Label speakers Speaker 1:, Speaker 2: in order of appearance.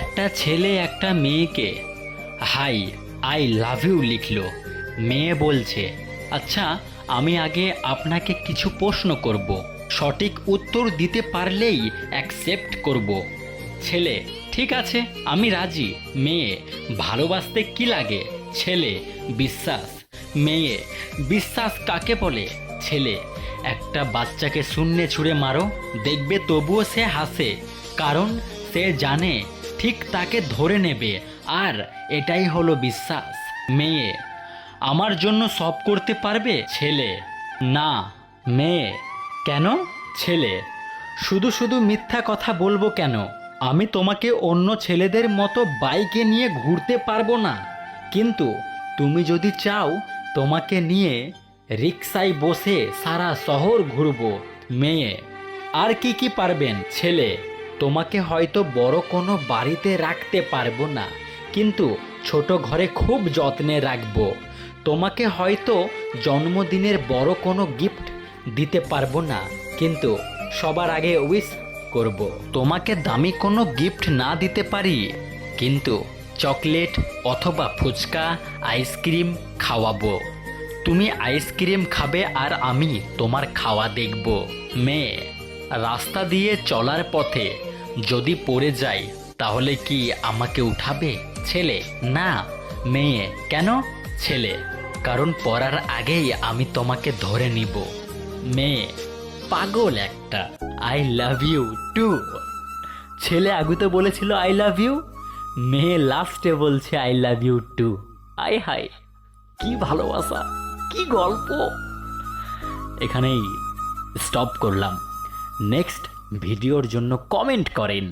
Speaker 1: একটা ছেলে, একটা মেয়েকে, হাই আই লাভ ইউ লিখলো। মেয়ে বলছে আচ্ছা আমি আগে আপনাকে কিছু প্রশ্ন করব। সঠিক উত্তর দিতে পারলেই অ্যাকসেপ্ট করব। ছেলে, ঠিক আছে, আমি রাজি। মেয়ে, ভালোবাসতে কি লাগে? ছেলে, বিশ্বাস। মেয়ে, বিশ্বাস কাকে বলে? ছেলে, একটা বাচ্চাকে শূন্যে ছুঁড়ে মারো। দেখবে তবুও সে হাসে, কারণ সে জানে ঠিক তাকে ধরে নেবে। আর এটাই হলো বিশ্বাস। মেয়ে, আমার জন্য সব করতে পারবে ছেলে? না, মেয়ে। কেন? ছেলে। শুধু শুধু মিথ্যা কথা বলব কেন? আমি তোমাকে অন্য ছেলেদের মতো বাইকে নিয়ে ঘুরতে পারব না। কিন্তু তুমি যদি চাও, তোমাকে নিয়ে রিক্সায় বসে সারা শহর ঘুরবো। মেয়ে, আর কি কি পারবেন ছেলে? তোমাকে হয়তো বড় কোনো বাড়িতে রাখতে পারব না, কিন্তু ছোট ঘরে খুব যত্নে রাখব। তোমাকে হয়তো জন্মদিনের বড় কোনো গিফট দিতে পারব না, কিন্তু সবার আগে উইশ করব। তোমাকে দামি কোনো গিফট না দিতে পারি, কিন্তু চকলেট অথবা ফুচকা, আইসক্রিম খাওয়াবো। তুমি আইসক্রিম খাবে আর আমি তোমার খাওয়া দেখব। মেয়ে, রাস্তা দিয়ে চলার পথে যদি পড়ে যাই, তাহলে কি আমাকে উঠাবে? ছেলে? না। মেয়ে? কেন? ছেলে। কারণ পড়ার আগেই আমি তোমাকে ধরে নিব। মেয়ে? পাগল একটা। আই লাভ ইউ টু ছেলে আগুতে বলেছিল আই লাভ ইউ মেয়ে লাস্টে বলছে I love you too I high কি ভালোবাসা, কি গল্প। এখানেই স্টপ করলাম। নেক্সট ভিডিওর জন্য কমেন্ট করেন।